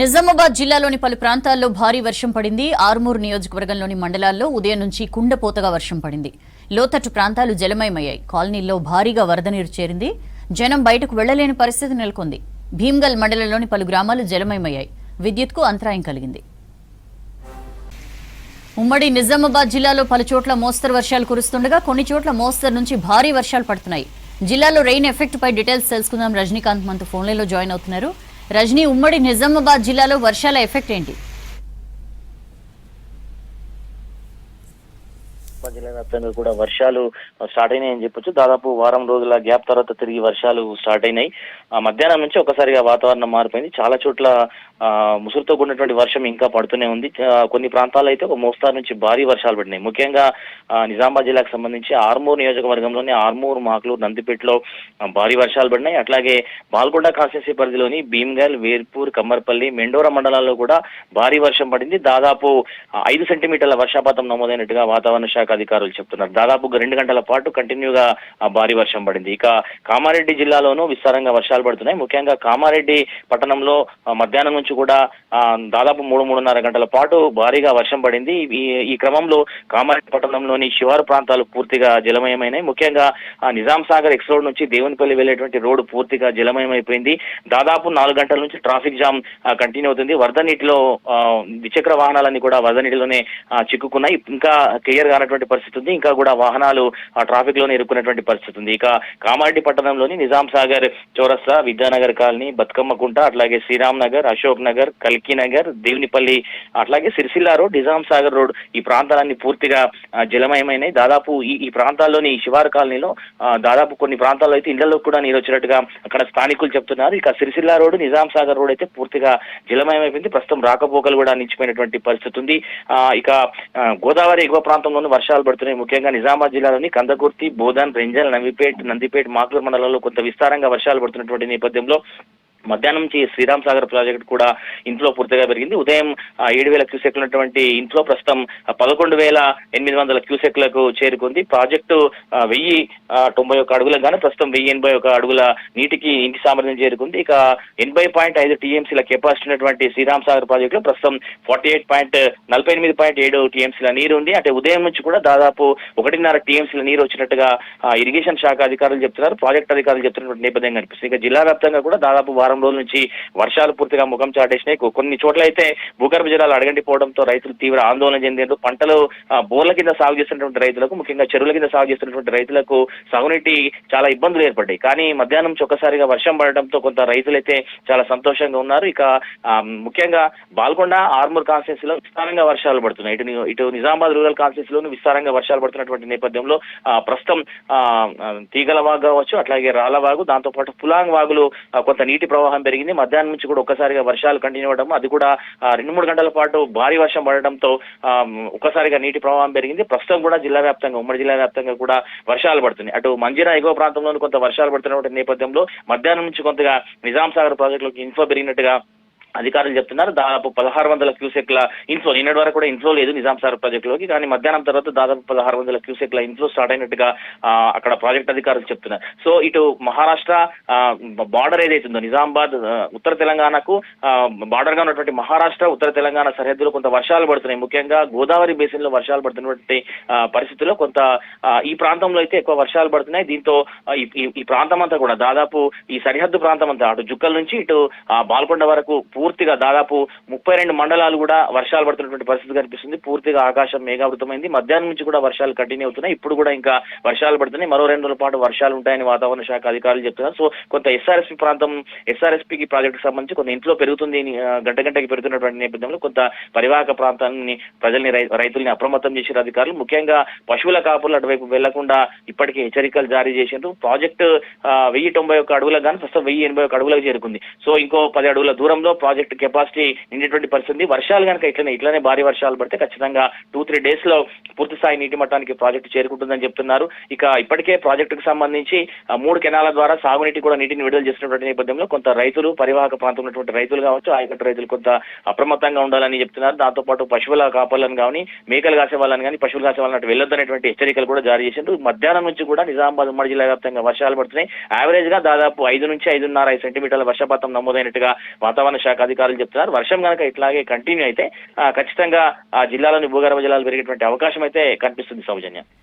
నిజామాబాద్ జిల్లాలోని పలు ప్రాంతాల్లో భారీ వర్షం పడింది. ఆర్మూర్ నియోజకవర్గంలోని మండలాల్లో ఉదయం నుంచి కుండపోతగా వర్షం పడింది. లోతట్టు ప్రాంతాలు జలమయమయ్యాయి. కాలనీల్లో భారీగా వరద నీరు చేరింది. జనం బయటకు వెళ్ళలేని పరిస్థితి నెలకొంది. భీమ్గల్ మండలంలోని పలు గ్రామాలు జలమయమయ్యాయి. విద్యుత్కు అంతరాయం కలిగింది. ఉమ్మడి నిజామాబాద్ జిల్లాలో పలు చోట్ల మోస్తరు వర్షాలు కురుస్తుండగా కొన్ని చోట్ల మోస్తరు నుంచి భారీ వర్షాలు పడుతున్నాయి. జిల్లాలో రెయిన్ ఎఫెక్ట్ పై డీటెయిల్స్ తెలుసుకుందాం. రజనీకాంత్ మనతో ఫోన్లలో జాయిన్ అవుతున్నారు. రజనీ ఉమ్మడి నిజామాబాద్ జిల్లాలో వర్షాల ఎఫెక్ట్ ఏంటి నిజామాబాద్ జిల్లా వ్యాప్తంగా కూడా వర్షాలు స్టార్ట్ అయినాయని చెప్పొచ్చు. దాదాపు వారం రోజుల గ్యాప్ తర్వాత తిరిగి వర్షాలు స్టార్ట్ అయినాయి. ఆ మధ్యాహ్నం నుంచి ఒకసారిగా వాతావరణం మారిపోయింది. చాలా చోట్ల ముసురుతో కూడినటువంటి వర్షం ఇంకా పడుతూనే ఉంది. కొన్ని ప్రాంతాల్లో అయితే ఒక మోస్తారు నుంచి భారీ వర్షాలు పడినాయి. ముఖ్యంగా నిజామాబాద్ జిల్లాకు సంబంధించి ఆర్మూర్ నియోజకవర్గంలోని ఆర్మూర్ మాకులు నందిపేటలో భారీ వర్షాలు పడినాయి. అట్లాగే బాల్కొండ కాన్స్టిట్యూన్సీ పరిధిలోని భీమ్గల్ వేర్పూర్ కమ్మర్పల్లి మెండోర మండలాల్లో కూడా భారీ వర్షం పడింది. దాదాపు ఐదు సెంటీమీటర్ల వర్షపాతం నమోదైనట్టుగా వాతావరణ శాఖ అధికారులు చెప్తున్నారు. దాదాపు రెండు గంటల పాటు కంటిన్యూగా భారీ వర్షం పడింది. ఇక కామారెడ్డి జిల్లాలోనూ విస్తారంగా వర్షాలు పడుతున్నాయి. ముఖ్యంగా కామారెడ్డి పట్టణంలో మధ్యాహ్నం నుంచి కూడా దాదాపు మూడు మూడున్నర గంటల పాటు భారీగా వర్షం పడింది. ఈ ఈ క్రమంలో కామారెడ్డి పట్టణంలోని శివారు ప్రాంతాలు పూర్తిగా జలమయమైనాయి. ముఖ్యంగా నిజాం సాగర్ ఎక్స్ రోడ్ నుంచి దేవునిపల్లి వెళ్ళేటువంటి రోడ్డు పూర్తిగా జలమయమైపోయింది. దాదాపు నాలుగు గంటల నుంచి ట్రాఫిక్ జామ్ కంటిన్యూ అవుతుంది. వరద నీటిలో ద్విచక్ర వాహనాలన్నీ కూడా వరద నీటిలోనే చిక్కుకున్నాయి. ఇంకా క్లియర్ కానటువంటి పరిస్థితి ఉంది. ఇంకా కూడా వాహనాలు ఆ ట్రాఫిక్లోనే ఇరుక్కున్నటువంటి పరిస్థితి ఉంది. ఇక కామారెడ్డి పట్టణంలోని నిజాం సాగర్ చౌరస్తా విద్యానగర్ కాలనీ బతుకమ్మకుంట అట్లాగే శ్రీరామ్ నగర్ అశోక్ నగర్ కల్కి నగర్ దేవునిపల్లి అట్లాగే సిరిసిల్ల రోడ్ నిజాం సాగర్ రోడ్ ఈ ప్రాంతాలన్నీ పూర్తిగా జలమయమైనాయి. దాదాపు ఈ ఈ ప్రాంతాల్లోని శివారు కాలనీలో దాదాపు కొన్ని ప్రాంతాల్లో అయితే ఇళ్ళలో కూడా నీరు వచ్చినట్టుగా అక్కడ స్థానికులు చెప్తున్నారు. ఇక సిరిసిల్ల రోడ్ నిజాం సాగర్ రోడ్ అయితే పూర్తిగా జలమయమైపోయింది. ప్రస్తుతం రాకపోకలు కూడా నిలిచిపోయినటువంటి పరిస్థితి ఉంది. ఇక గోదావరి ఎగువ ప్రాంతంలోనూ వర్షాలు పడుతున్నాయి. ముఖ్యంగా నిజామాబాద్ జిల్లాలోని కందకుర్తి బోధన్ రెంజల్ నవిపేట్ నందిపేట్ మాకులూరు మండలాల్లో కొంత విస్తారంగా వర్షాలు పడుతున్నటువంటి నేపథ్యంలో మధ్యాహ్నం నుంచి శ్రీరామ్ సాగర్ ప్రాజెక్ట్ కూడా ఇంట్లో పూర్తిగా పెరిగింది. ఉదయం ఏడు వేల క్యూసెక్లు ఉన్నటువంటి ఇంట్లో ప్రస్తుతం పదకొండు వేల ఎనిమిది వందల క్యూసెక్లకు చేరుకుంది. ప్రాజెక్టు వెయ్యి తొంభై ఒక అడుగులకు గాను ప్రస్తుతం వెయ్యి ఎనభై ఒక అడుగుల నీటికి ఇంటి సామర్థ్యం చేరుకుంది. ఇక ఎనభై పాయింట్ ఐదు టీఎంసీల కెపాసిటీ ఉన్నటువంటి శ్రీరామ్ సాగర్ ప్రాజెక్టులో ప్రస్తుతం ఫార్టీ ఎయిట్ పాయింట్ నలభై ఎనిమిది పాయింట్ ఏడు టీఎంసీల నీరు ఉంది. అంటే ఉదయం నుంచి కూడా దాదాపు ఒకటిన్నర టీఎంసీల నీరు వచ్చినట్టుగా ఇరిగేషన్ శాఖ అధికారులు చెప్తున్నారు. ప్రాజెక్ట్ అధికారులు చెప్తున్నటువంటి నేపథ్యం కనిపిస్తుంది. ఇక జిల్లా వ్యాప్తంగా కూడా దాదాపు వారం రోజుల నుంచి వర్షాలు పూర్తిగా ముఖం చాటేసినాయి. కొన్ని చోట్ల అయితే భూగర్భ జలాలు అడగండిపోవడంతో రైతులు తీవ్ర ఆందోళన చెందారు పంటలు బోర్ల కింద సాగు చేస్తున్నటువంటి రైతులకు ముఖ్యంగా చెరువుల కింద సాగు చేస్తున్నటువంటి రైతులకు సాగునీటి చాలా ఇబ్బందులు ఏర్పడ్డాయి. కానీ మధ్యాహ్నం చొక్కసారిగా ఒక్కసారిగా వర్షం పడడంతో కొంత రైతులైతే చాలా సంతోషంగా ఉన్నారు. ఇక ఆ, ముఖ్యంగా బాల్కొండ ఆర్మూర్ కాన్స్టిట్యూన్సీలో విస్తారంగా వర్షాలు పడుతున్నాయి. ఇటు ఇటు నిజామాబాద్ రూరల్ కాన్స్టిట్యూన్సీలోనూ విస్తారంగా వర్షాలు పడుతున్నటువంటి నేపథ్యంలో ప్రస్తుతం ఆ, తీగల వాగు కావచ్చు అట్లాగే రాళ్ళ వాగు దాంతో పాటు పులాంగ్ వాగులు కొంత నీటి ప్రవాహం పెరిగింది. మధ్యాహ్నం నుంచి కూడా ఒక్కసారిగా వర్షాలు కంటిన్యూ అవ్వడం అది కూడా రెండు మూడు గంటల పాటు భారీ వర్షం పడడంతో ఆ, ఒక్కసారిగా నీటి ప్రవాహం పెరిగింది. ప్రస్తుతం కూడా జిల్లా వ్యాప్తంగా ఉమ్మడి జిల్లా వ్యాప్తంగా కూడా వర్షాలు పడుతున్నాయి. అటు మంజీరా ఎగువ ప్రాంతంలో కొంత వర్షాలు పడుతున్నటువంటి నేపథ్యంలో మధ్యాహ్నం నుంచి కొంతగా నిజాం సాగర్ ప్రాజెక్టులోకి ఇన్ఫ్లో పెరిగినట్టుగా అధికారులు చెప్తున్నారు. దాదాపు పదహారు వందల క్యూసెక్ల ఇన్ఫ్లో నిన్నటి వరకు కూడా ఇన్ఫ్లో లేదు నిజాం సాగర్ ప్రాజెక్టులోకి కానీ మధ్యాహ్నం తర్వాత దాదాపు పదహారు వందల క్యూసెక్ల ఇన్ఫ్లో స్టార్ట్ అయినట్టుగా అక్కడ ప్రాజెక్ట్ అధికారులు చెప్తున్నారు. సో ఇటు మహారాష్ట్ర బార్డర్ ఏదైతుందో నిజామాబాద్ ఉత్తర తెలంగాణకు బార్డర్గా ఉన్నటువంటి మహారాష్ట్ర ఉత్తర తెలంగాణ సరిహద్దులో కొంత వర్షాలు పడుతున్నాయి. ముఖ్యంగా గోదావరి బేసిన్లో వర్షాలు పడుతున్నటువంటి పరిస్థితుల్లో కొంత ఈ ప్రాంతంలో అయితే ఎక్కువ వర్షాలు పడుతున్నాయి. దీంతో ఈ- ప్రాంతం అంతా కూడా దాదాపు ఈ సరిహద్దు ప్రాంతం అంతా అటు జుక్కల నుంచి ఇటు ఆ, బాల్కొండ వరకు పూర్తిగా దాదాపు ముప్పై రెండు మండలాలు కూడా వర్షాలు పడుతున్నటువంటి పరిస్థితి కనిపిస్తుంది. పూర్తిగా ఆకాశం మేఘావృతమైంది. మధ్యాహ్నం నుంచి కూడా వర్షాలు కంటిన్యూ అవుతున్నాయి. ఇప్పుడు కూడా ఇంకా వర్షాలు పడుతున్నాయి. మరో రెండు రోజుల పాటు వర్షాలు ఉంటాయని వాతావరణ శాఖ అధికారులు చెప్తున్నారు. సో కొంత ఎస్ఆర్ఎస్పి ప్రాంతం ఎస్ఆర్ఎస్పికి ప్రాజెక్టుకు సంబంధించి కొంత ఇంట్లో పెరుగుతుంది గంట గంటకి పెరుగుతున్నటువంటి నేపథ్యంలో కొంత పరివాహక ప్రాంతాన్ని ప్రజల్ని రైతుల్ని అప్రమత్తం చేసిన అధికారులు. ముఖ్యంగా పశువుల కాపులు అటువైపు వెళ్ళకుండా ఇప్పటికే హెచ్చరికలు జారీ చేసిండ్రు ప్రాజెక్టు వెయ్యి తొంభై ఒక్క అడుగులకు కానీ ప్రస్తుతం వెయ్యి ఎనభై ఒక్క అడుగులకు చేరుకుంది. సో ఇంకో పది అడుగుల దూరంలో ప్రాజెక్ట్ కెపాసిటీ నిండేటువంటి పరిస్థితి ఉంది. వర్షాలు కనుక ఇట్లనే ఇట్లనే భారీ వర్షాలు పడితే ఖచ్చితంగా టూ త్రీ డేస్లో పూర్తి స్థాయి నీటి మట్టానికి ప్రాజెక్టు చేరుకుంటుందని చెప్తున్నారు. ఇక ఇప్పటికే ప్రాజెక్టుకు సంబంధించి మూడు కెనాల ద్వారా సాగునీటి కూడా నీటిని విడుదల చేస్తున్నటువంటి నేపథ్యంలో కొంత రైతులు పరివాహక ప్రాంతం ఉన్నటువంటి రైతులు కావచ్చు ఆయకట్టు రైతులు కొంత అప్రమత్తంగా ఉండాలని చెప్తున్నారు. దాంతో పాటు పశువుల కాపాలను కానీ మేకలు కాసే వాళ్ళని కానీ పశువులు కాసే వాళ్ళని అటు వెళ్ళొద్దనేటువంటి హెచ్చరికలు కూడా జారీ చేసిండ్రు. మధ్యాహ్నం నుంచి కూడా నిజామాబాద్ ఉమ్మడి జిల్లా వ్యాప్తంగా వర్షాలు పడుతున్నాయి. యావరేజ్గా దాదాపు ఐదు నుంచి ఐదున్నర ఐదు సెంటీమీటర్ల వర్షపాతం నమోదైనట్టుగా వాతావరణ శాఖ అధికారులు చెప్తున్నారు. వర్షం కనుక ఇట్లాగే కంటిన్యూ అయితే ఖచ్చితంగా ఆ జిల్లాలోని భూగర్భ జలాలు పెరిగేటువంటి అవకాశం అయితే కనిపిస్తుంది సౌజన్య.